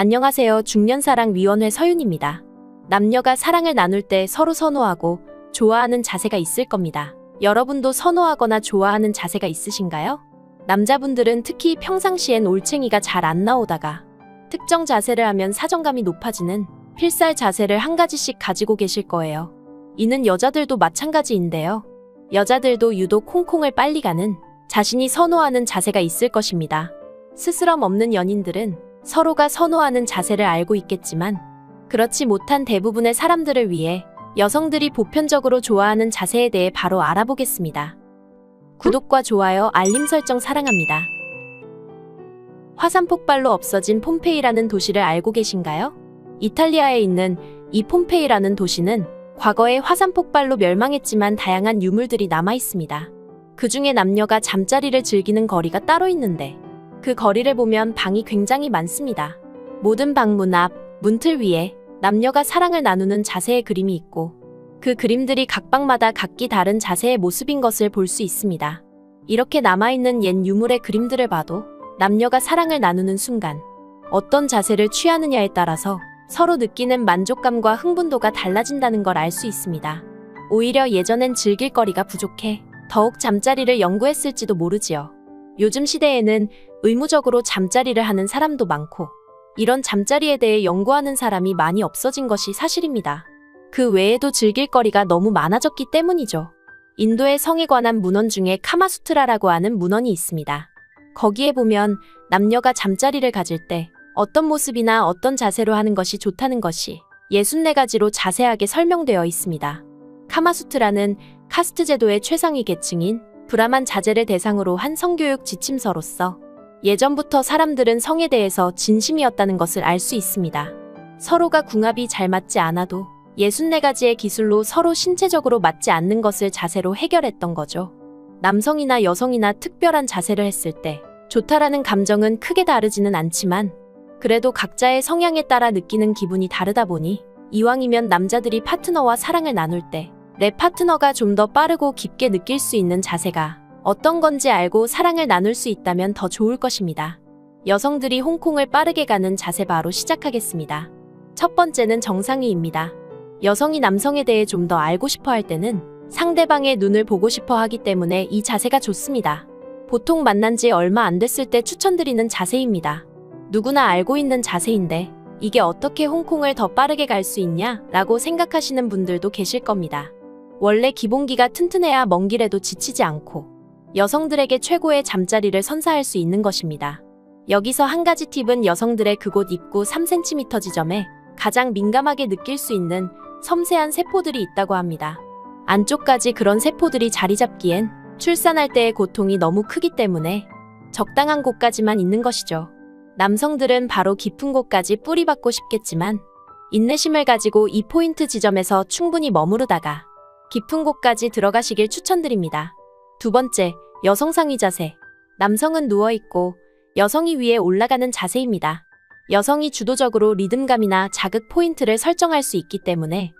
안녕하세요. 중년사랑위원회 서윤입니다. 남녀가 사랑을 나눌 때 서로 선호하고 좋아하는 자세가 있을 겁니다. 여러분도 선호하거나 좋아하는 자세가 있으신가요? 남자분들은 특히 평상시엔 올챙이가 잘 안 나오다가 특정 자세를 하면 사정감이 높아지는 필살 자세를 한 가지씩 가지고 계실 거예요. 이는 여자들도 마찬가지인데요. 여자들도 유독 콩콩을 빨리 가는 자신이 선호하는 자세가 있을 것입니다. 스스럼 없는 연인들은 서로가 선호하는 자세를 알고 있겠지만 그렇지 못한 대부분의 사람들을 위해 여성들이 보편적으로 좋아하는 자세에 대해 바로 알아보겠습니다. 구독과 좋아요, 알림 설정 사랑합니다. 화산 폭발로 없어진 폼페이라는 도시를 알고 계신가요? 이탈리아에 있는 이 폼페이라는 도시는 과거에 화산 폭발로 멸망했지만 다양한 유물들이 남아 있습니다. 그 중에 남녀가 잠자리를 즐기는 거리가 따로 있는데 그 거리를 보면 방이 굉장히 많습니다. 모든 방문 앞, 문틀 위에 남녀가 사랑을 나누는 자세의 그림이 있고 그 그림들이 각 방마다 각기 다른 자세의 모습인 것을 볼 수 있습니다. 이렇게 남아있는 옛 유물의 그림들을 봐도 남녀가 사랑을 나누는 순간 어떤 자세를 취하느냐에 따라서 서로 느끼는 만족감과 흥분도가 달라진다는 걸 알 수 있습니다. 오히려 예전엔 즐길 거리가 부족해 더욱 잠자리를 연구했을지도 모르지요. 요즘 시대에는 의무적으로 잠자리를 하는 사람도 많고 이런 잠자리에 대해 연구하는 사람이 많이 없어진 것이 사실입니다. 그 외에도 즐길 거리가 너무 많아졌기 때문이죠. 인도의 성에 관한 문헌 중에 카마수트라라고 하는 문헌이 있습니다. 거기에 보면 남녀가 잠자리를 가질 때 어떤 모습이나 어떤 자세로 하는 것이 좋다는 것이 64가지로 자세하게 설명되어 있습니다. 카마수트라는 카스트 제도의 최상위 계층인 브라만 자제를 대상으로 한 성교육 지침서로서 예전부터 사람들은 성에 대해서 진심이었다는 것을 알 수 있습니다. 서로가 궁합이 잘 맞지 않아도 64가지의 기술로 서로 신체적으로 맞지 않는 것을 자세로 해결했던 거죠. 남성이나 여성이나 특별한 자세를 했을 때 좋다라는 감정은 크게 다르지는 않지만 그래도 각자의 성향에 따라 느끼는 기분이 다르다 보니 이왕이면 남자들이 파트너와 사랑을 나눌 때 내 파트너가 좀 더 빠르고 깊게 느낄 수 있는 자세가 어떤 건지 알고 사랑을 나눌 수 있다면 더 좋을 것입니다. 여성들이 홍콩을 빠르게 가는 자세 바로 시작하겠습니다. 첫 번째는 정상위입니다. 여성이 남성에 대해 좀 더 알고 싶어 할 때는 상대방의 눈을 보고 싶어 하기 때문에 이 자세가 좋습니다. 보통 만난 지 얼마 안 됐을 때 추천드리는 자세입니다. 누구나 알고 있는 자세인데 이게 어떻게 홍콩을 더 빠르게 갈 수 있냐? 라고 생각하시는 분들도 계실 겁니다. 원래 기본기가 튼튼해야 먼 길에도 지치지 않고 여성들에게 최고의 잠자리를 선사할 수 있는 것입니다. 여기서 한 가지 팁은 여성들의 그곳 입구 3cm 지점에 가장 민감하게 느낄 수 있는 섬세한 세포들이 있다고 합니다. 안쪽까지 그런 세포들이 자리 잡기엔 출산할 때의 고통이 너무 크기 때문에 적당한 곳까지만 있는 것이죠. 남성들은 바로 깊은 곳까지 뿌리받고 싶겠지만 인내심을 가지고 이 포인트 지점에서 충분히 머무르다가 깊은 곳까지 들어가시길 추천드립니다. 두 번째, 여성 상위 자세. 남성은 누워있고 여성이 위에 올라가는 자세입니다. 여성이 주도적으로 리듬감이나 자극 포인트를 설정할 수 있기 때문에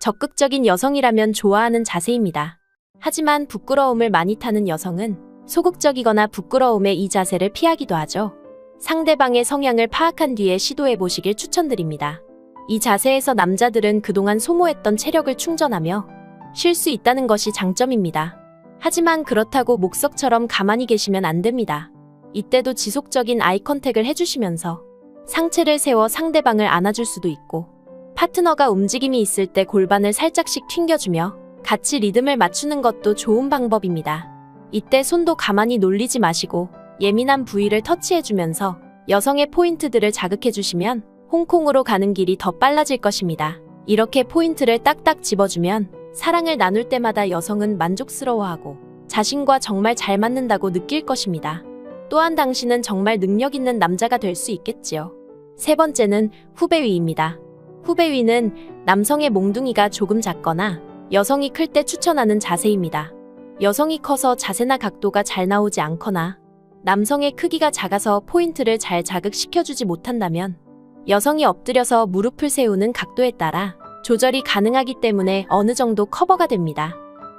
적극적인 여성이라면 좋아하는 자세입니다. 하지만 부끄러움을 많이 타는 여성은 소극적이거나 부끄러움에 이 자세를 피하기도 하죠. 상대방의 성향을 파악한 뒤에 시도해 보시길 추천드립니다. 이 자세에서 남자들은 그동안 소모했던 체력을 충전하며 쉴 수 있다는 것이 장점입니다. 하지만 그렇다고 목석처럼 가만히 계시면 안 됩니다. 이때도 지속적인 아이 컨택을 해주시면서 상체를 세워 상대방을 안아줄 수도 있고 파트너가 움직임이 있을 때 골반을 살짝씩 튕겨주며 같이 리듬을 맞추는 것도 좋은 방법입니다. 이때 손도 가만히 놀리지 마시고 예민한 부위를 터치해주면서 여성의 포인트들을 자극해주시면 홍콩으로 가는 길이 더 빨라질 것입니다. 이렇게 포인트를 딱딱 집어주면 사랑을 나눌 때마다 여성은 만족스러워하고 자신과 정말 잘 맞는다고 느낄 것입니다. 또한 당신은 정말 능력 있는 남자가 될 수 있겠지요. 세 번째는 후배위입니다. 후배위는 남성의 몽둥이가 조금 작거나 여성이 클 때 추천하는 자세입니다. 여성이 커서 자세나 각도가 잘 나오지 않거나 남성의 크기가 작아서 포인트를 잘 자극시켜주지 못한다면 여성이 엎드려서 무릎을 세우는 각도에 따라 조절이 가능하기 때문에 어느 정도 커버가 됩니다.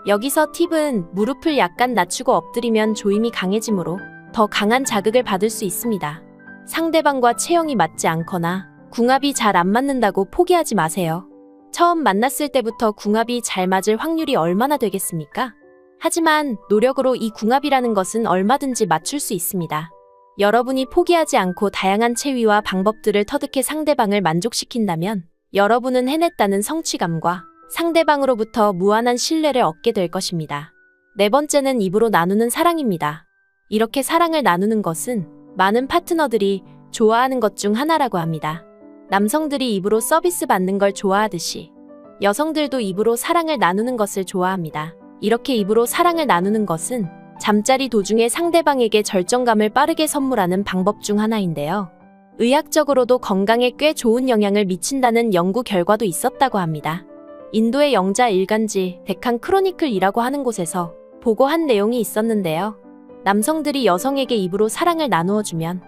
여기서 팁은 무릎을 약간 낮추고 엎드리면 조임이 강해지므로 더 강한 자극을 받을 수 있습니다. 상대방과 체형이 맞지 않거나 궁합이 잘 안 맞는다고 포기하지 마세요. 처음 만났을 때부터 궁합이 잘 맞을 확률이 얼마나 되겠습니까? 하지만 노력으로 이 궁합이라는 것은 얼마든지 맞출 수 있습니다. 여러분이 포기하지 않고 다양한 체위와 방법들을 터득해 상대방을 만족시킨다면 여러분은 해냈다는 성취감과 상대방으로부터 무한한 신뢰를 얻게 될 것입니다. 네 번째는 입으로 나누는 사랑입니다. 이렇게 사랑을 나누는 것은 많은 파트너들이 좋아하는 것 중 하나라고 합니다. 남성들이 입으로 서비스 받는 걸 좋아하듯이 여성들도 입으로 사랑을 나누는 것을 좋아합니다. 이렇게 입으로 사랑을 나누는 것은 잠자리 도중에 상대방에게 절정감을 빠르게 선물하는 방법 중 하나인데요. 의학적으로도 건강에 꽤 좋은 영향을 미친다는 연구 결과도 있었다고 합니다. 인도의 영자 일간지 데칸 크로니클이라고 하는 곳에서 보고한 내용이 있었는데요. 남성들이 여성에게 입으로 사랑을 나누어 주면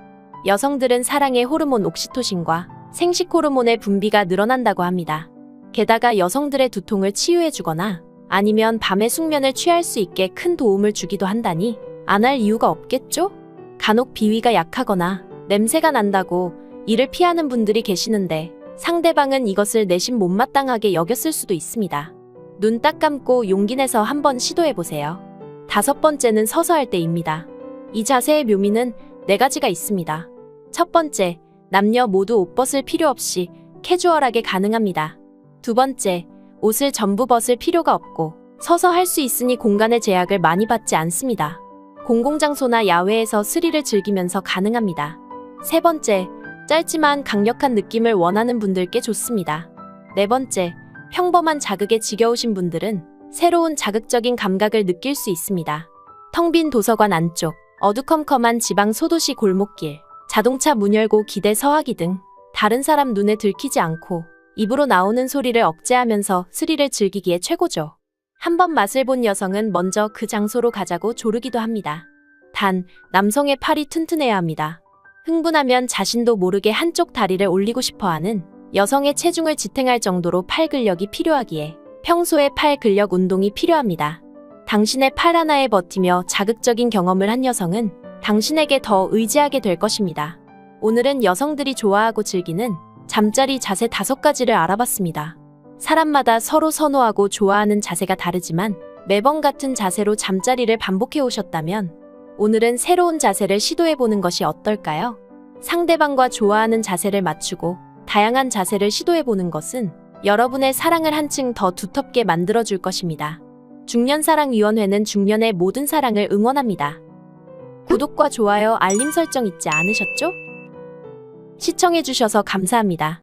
여성들은 사랑의 호르몬 옥시토신과 생식 호르몬의 분비가 늘어난다고 합니다. 게다가 여성들의 두통을 치유해 주거나 아니면 밤에 숙면을 취할 수 있게 큰 도움을 주기도 한다니 안 할 이유가 없겠죠? 간혹 비위가 약하거나 냄새가 난다고 이를 피하는 분들이 계시는데 상대방은 이것을 내심 못마땅하게 여겼을 수도 있습니다. 눈 딱 감고 용기 내서 한번 시도해 보세요. 다섯 번째는 서서 할 때입니다. 이 자세의 묘미는 네 가지가 있습니다. 첫 번째, 남녀 모두 옷 벗을 필요 없이 캐주얼하게 가능합니다. 두 번째, 옷을 전부 벗을 필요가 없고 서서 할 수 있으니 공간의 제약을 많이 받지 않습니다. 공공장소나 야외에서 스릴을 즐기면서 가능합니다. 세 번째, 짧지만 강력한 느낌을 원하는 분들께 좋습니다. 네 번째, 평범한 자극에 지겨우신 분들은 새로운 자극적인 감각을 느낄 수 있습니다. 텅 빈 도서관 안쪽, 어두컴컴한 지방 소도시 골목길, 자동차 문 열고 기대 서하기 등 다른 사람 눈에 들키지 않고 입으로 나오는 소리를 억제하면서 스릴을 즐기기에 최고죠. 한번 맛을 본 여성은 먼저 그 장소로 가자고 조르기도 합니다. 단, 남성의 팔이 튼튼해야 합니다. 흥분하면 자신도 모르게 한쪽 다리를 올리고 싶어 하는 여성의 체중을 지탱할 정도로 팔 근력이 필요하기에 평소에 팔 근력 운동이 필요합니다. 당신의 팔 하나에 버티며 자극적인 경험을 한 여성은 당신에게 더 의지하게 될 것입니다. 오늘은 여성들이 좋아하고 즐기는 잠자리 자세 다섯 가지를 알아봤습니다. 사람마다 서로 선호하고 좋아하는 자세가 다르지만 매번 같은 자세로 잠자리를 반복해 오셨다면 오늘은 새로운 자세를 시도해 보는 것이 어떨까요? 상대방과 좋아하는 자세를 맞추고 다양한 자세를 시도해 보는 것은 여러분의 사랑을 한층 더 두텁게 만들어 줄 것입니다. 중년사랑위원회는 중년의 모든 사랑을 응원합니다. 구독과 좋아요, 알림 설정 잊지 않으셨죠? 시청해주셔서 감사합니다.